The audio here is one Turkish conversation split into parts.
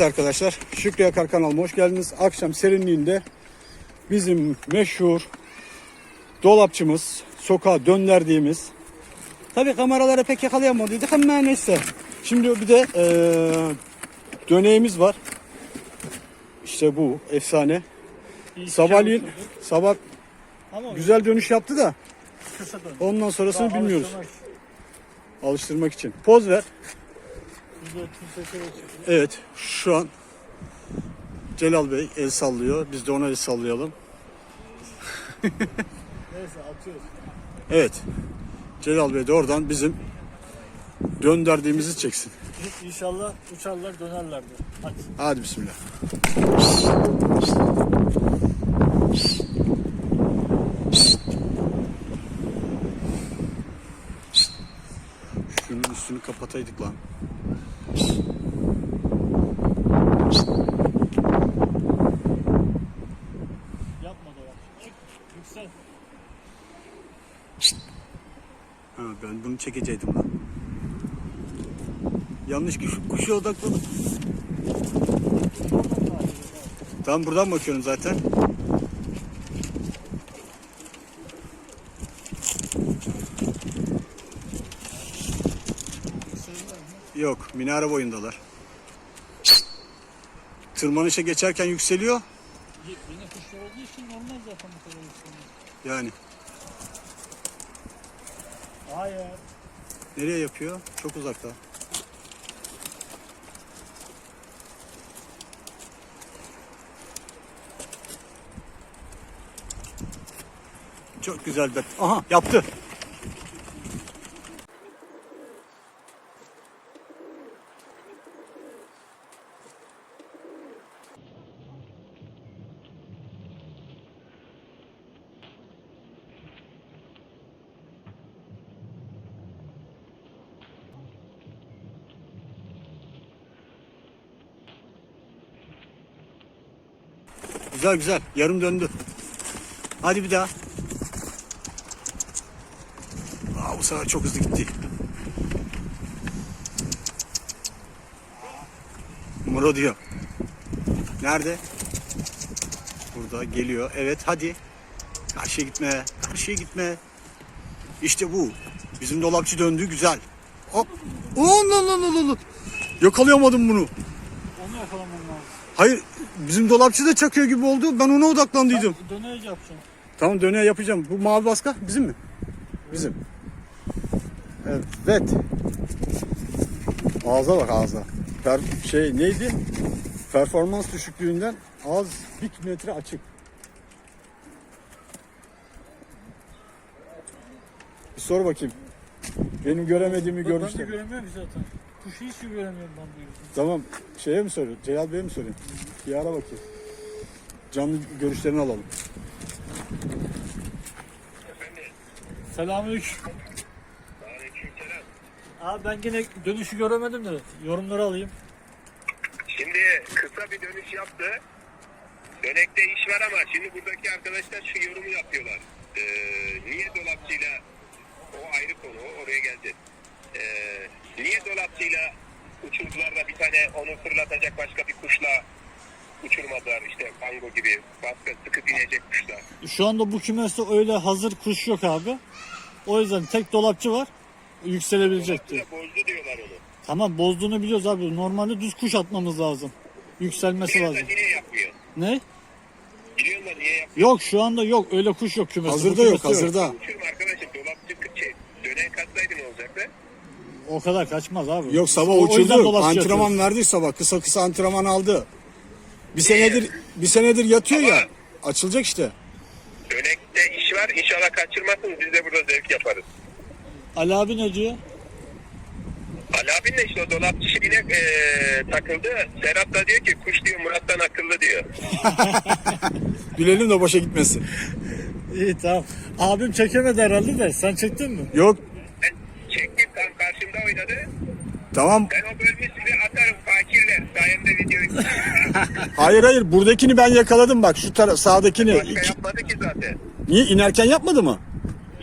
Evet arkadaşlar, Şükrü Yakar kanalıma hoş geldiniz. Akşam serinliğinde bizim meşhur dolapçımız, sokağa dönderdiğimiz. Tabii kameralara pek yakalayamadıydık ama neyse. Şimdi bir de eee döneğimiz var. İşte bu efsane. Sabahleyin sabah Ama güzel dönüş yaptı da ondan sonrasını bilmiyoruz. Alıştırmak için. Poz ver. Biz de kimse şey yok. Evet şu an Celal Bey el sallıyor. Biz de ona el sallayalım. Neyse atıyoruz. Evet. Celal Bey de oradan bizim döndürdüğümüzü çeksin. İnşallah uçarlar dönerler diyor. Hadi. Hadi bismillah. Şunun üstünü kapataydık lan. Yapma da Çık. Yüksel. Ha, ben bunu çekeceydim lan. Yanlış kuş, kuşa odakladım. Tamam buradan bakıyorum zaten. Yok, minare boyundalar. Tırmanışa geçerken yükseliyor. Yine kuşlar olduğu için normal zaten bu kadar yükselmesi. Yani Hayır. Nereye yapıyor? Çok uzakta. Çok güzel bet. Aha yaptı. Güzel güzel. Yarım döndü. Hadi bir daha. Aa, bu sefer çok hızlı gitti. Muro diyor. Nerede? Burada geliyor. Evet hadi. Karşıya gitme. Karşıya gitme. İşte bu. Bizim dolapçı döndü güzel. Hop. Oo, lan, lan, lan, lan. Yakalayamadım bunu. Onu yakalamam lazım. Hayır bizim dolapçı da çakıyor gibi oldu. Ben ona odaklandıydım. Ben döner yapacağım. Tamam döneye yapacağım. Bu mavi baska bizim mi? Bizim. Evet. Ağza bak ağza. Per, şey neydi? Performans düşüklüğünden ağız bir metre açık. Bir sor bakayım. Benim göremediğimi Ben, ben de göremiyorum zaten. Kuşu hiç göremiyorum ben bu yüzden. Tamam. Şeye mi soruyor? Celal Bey'e mi sorayım? Bir ara bakayım. Canlı görüşlerini alalım. Selamünaleyküm. Abi ben yine dönüşü göremedim de yorumları alayım. Şimdi kısa bir dönüş yaptı. Dönekte iş var ama şimdi buradaki arkadaşlar şu yorumu yapıyorlar. Ee, niye dolapçıyla o ayrı konu oraya geleceğiz. Ee, niye dolapçıyla uçurdular da bir tane onu fırlatacak başka bir kuşla uçurmadılar işte bango gibi başka sıkı inecek kuşlar. Şu anda bu kümeste öyle hazır kuş yok abi. O yüzden tek dolapçı var. Yükselebilecek diyor. Dolapçı da bozdu diyorlar onu. Tamam bozduğunu biliyoruz abi. Normalde düz kuş atmamız lazım. Yükselmesi Biliyor da lazım. niye yapmıyor? Ne? Biliyor da niye yapmıyor? Yok şu anda yok. Öyle kuş yok kümeste. Bu Hazırda yok, kümeste hazırda. Uçurma arkadaşım dolapçı şey, dönek katsaydı ne olacaktı? O kadar kaçmaz abi. Yok sabah O- Antrenman verdi sabah. Kısa kısa antrenman aldı. Bir senedir bir senedir yatıyor ya. Açılacak işte. Dönekte iş var inşallah kaçırmazsınız biz de burada zevk yaparız. Ali abi ne diyor? Ali abin de işte o dolapçı şeyine eee takıldı. Serhat da diyor ki kuş diyor Murat'tan akıllı diyor. Gülelim de boşa gitmesin. İyi tamam. Abim çekemedi herhalde de. Sen çektin mi? Yok tam karşımda oynadı. tamam. Ben o bölümü size atarım fakirler. Sayemde videoyu Hayır hayır buradakini ben yakaladım bak şu taraf sağdakini. başka İki- yapmadı ki zaten. Niye inerken yapmadı mı?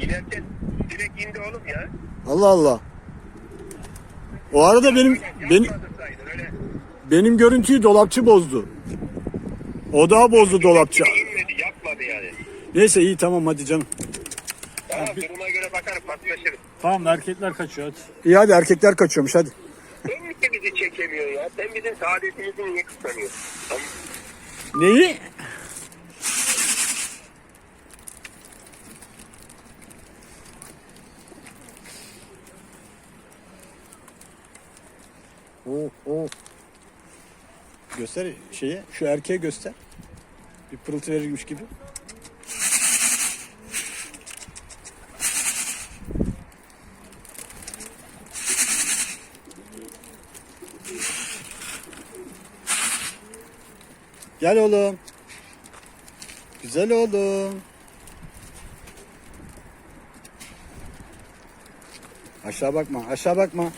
İnerken direkt indi oğlum ya. Allah Allah. O arada benim benim. Benim görüntüyü dolapçı bozdu. O daha bozdu dolapçı. İnmedi yapmadı yani. Neyse iyi tamam hadi canım. Tamam paslaşırım. Tamam erkekler kaçıyor hadi. İyi hadi erkekler kaçıyormuş hadi. Sen bizi çekemiyor ya? Sen bizim saadetimizi niye kıskanıyorsun? Tamam. Neyi? Göster şeyi, şu erkeğe göster. Bir pırıltı verirmiş gibi. Gel oğlum. Güzel oğlum. Aşağı bakma, aşağı bakma.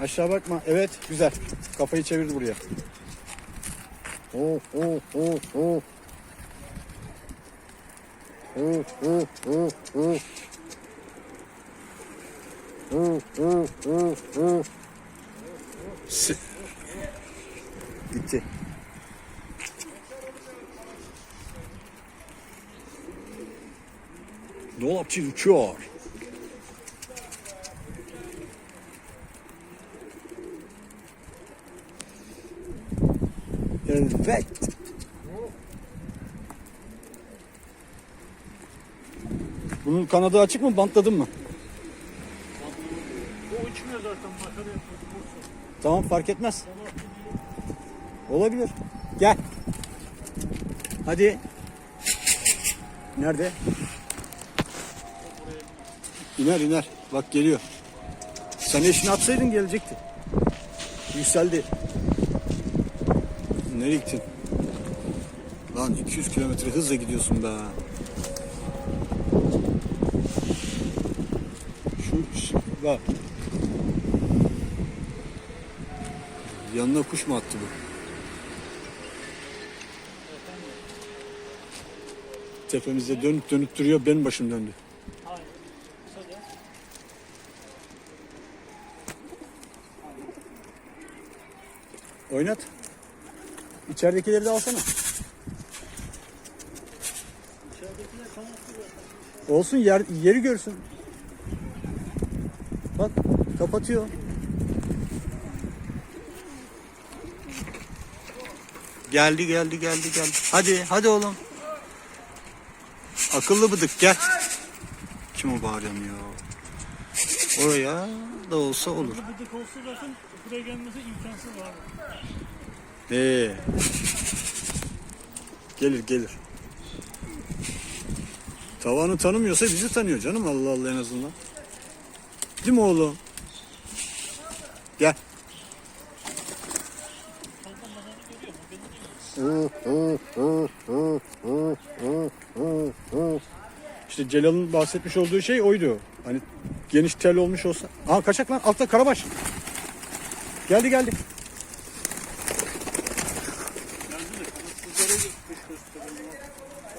Aşağı bakma. Evet, güzel. Kafayı çevirdi buraya. Oh, oh, oh, oh. Oh, oh, oh, oh. Oh, oh, oh, oh. Se- Gitti. Dolapçı uçuyor. Evet. Bunun kanadı açık mı? Bantladın mı? O uçmuyor zaten. Tamam fark etmez. Olabilir. Gel. Hadi. Nerede? İner iner. Bak geliyor. Sen eşini atsaydın gelecekti. Yükseldi. Nereye gittin? Lan 200 kilometre hızla gidiyorsun be. Şu, şu bak. Yanına kuş mu attı bu? Tepemizde dönüp dönüp duruyor. Benim başım döndü. Oynat. İçeridekileri de alsana. İçeridekiler kanatlı zaten. Olsun yer, yeri görsün. Bak kapatıyor. Geldi geldi geldi geldi. Hadi hadi oğlum. Akıllı bıdık gel. Kim o bağıramıyor? Oraya da olsa olur. Burada bıdık olsa zaten buraya gelmesi imkansız abi. Ee. Gelir gelir. Tavanı tanımıyorsa bizi tanıyor canım Allah Allah en azından. Değil mi oğlum? Gel. İşte Celal'ın bahsetmiş olduğu şey oydu. Hani geniş tel olmuş olsa. Aa kaçak lan altta karabaş. Geldi geldi.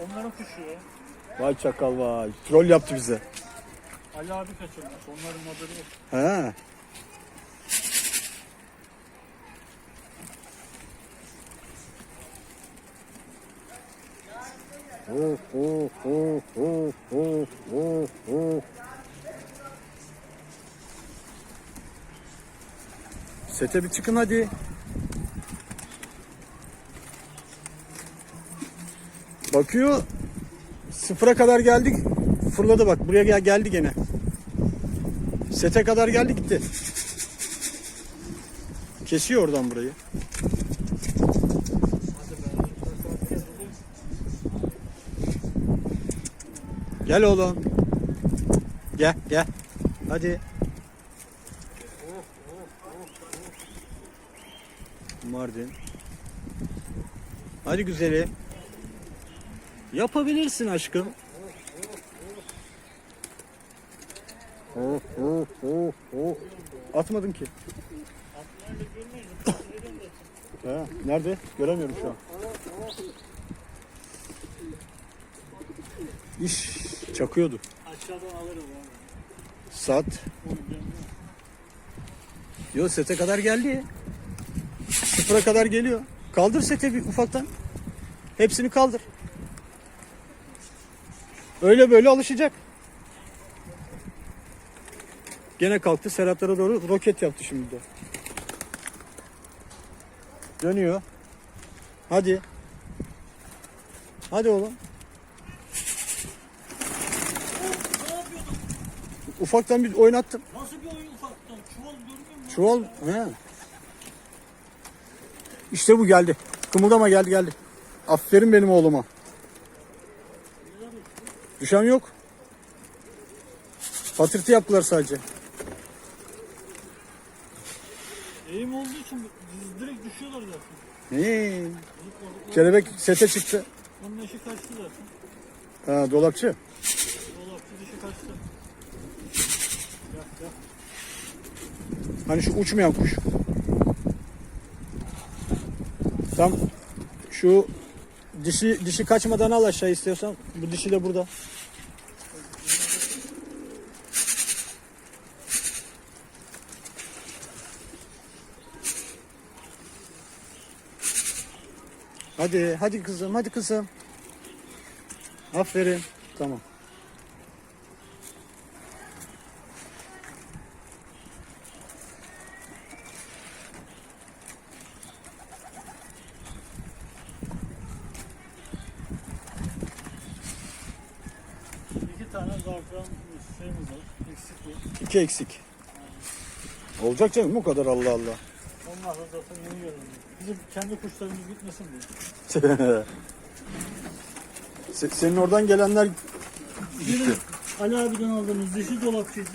Onların kuşu ya. Vay çakal vay. Troll yaptı bize. Ali abi kaçırmış. Onların haberi yok. Ha. Sete bir çıkın hadi. Bakıyor. Sıfıra kadar geldik. Fırladı bak. Buraya gel geldi gene. Sete kadar geldi gitti. Kesiyor oradan burayı. Gel oğlum. Gel gel. Hadi. Mardin. Hadi güzeli. Yapabilirsin aşkım. Oh, oh, oh, oh. Atmadım ki. Ha, nerede? Göremiyorum şu an. İş çakıyordu. Aşağıdan alırız abi. Ben- Yo sete kadar geldi. Sıfıra kadar geliyor. Kaldır sete bir ufaktan. Hepsini kaldır. Öyle böyle alışacak. Gene kalktı Serhatlara doğru roket yaptı şimdi de. Dönüyor. Hadi. Hadi oğlum. Ufaktan bir oynattım. Nasıl bir oyun ufaktan? Çuval görmüyor musun? Çuval. He. İşte bu geldi. Kımıldama geldi geldi. Aferin benim oğluma. Düşen yok. Patırtı yaptılar sadece. Eğim olduğu için direkt düşüyorlar zaten. Orada- Kelebek sete çıktı. Onun eşi kaçtı zaten. Ha, dolapçı. Dolapçı dişi kaçtı. Gel gel. Hani şu uçmayan kuş. Tam şu dişi dişi kaçmadan al aşağı istiyorsan. Bu dişi de burada. Hadi, hadi kızım, hadi kızım. Aferin. Tamam. Şeyimiz var. Eksik. İki eksik. Olacak canım bu kadar Allah Allah. Onlar da zaten yeni görünüyor. Bizim kendi kuşlarımız gitmesin diye. Se- Senin oradan gelenler Biri Ali abiden aldığımız dişi dolapçıydı.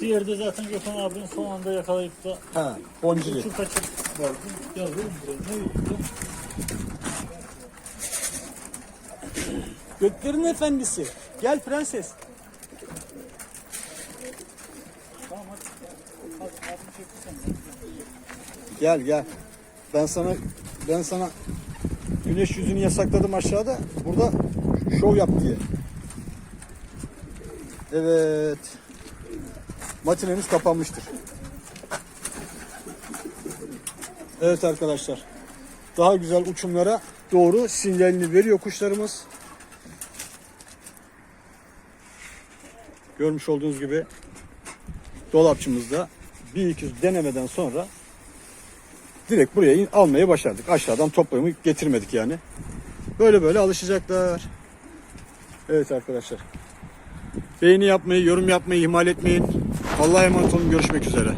Diğeri de zaten Gökhan abinin son anda yakalayıp da ha, boncili. uçu kaçıp vardı. Buraya. Ne yapıyorsun? Göklerin efendisi. Gel prenses. Tamam hadi. Hadi abim çekti sen. Gel gel. Ben sana ben sana güneş yüzünü yasakladım aşağıda. Burada şov yap diye. Evet. Matinemiz kapanmıştır. Evet arkadaşlar. Daha güzel uçumlara doğru sinyalini veriyor kuşlarımız. Görmüş olduğunuz gibi dolapçımızda bir iki denemeden sonra direkt buraya in- almayı başardık. Aşağıdan toplamayı getirmedik yani. Böyle böyle alışacaklar. Evet arkadaşlar. Beğeni yapmayı, yorum yapmayı ihmal etmeyin. Allah'a emanet olun. Görüşmek üzere.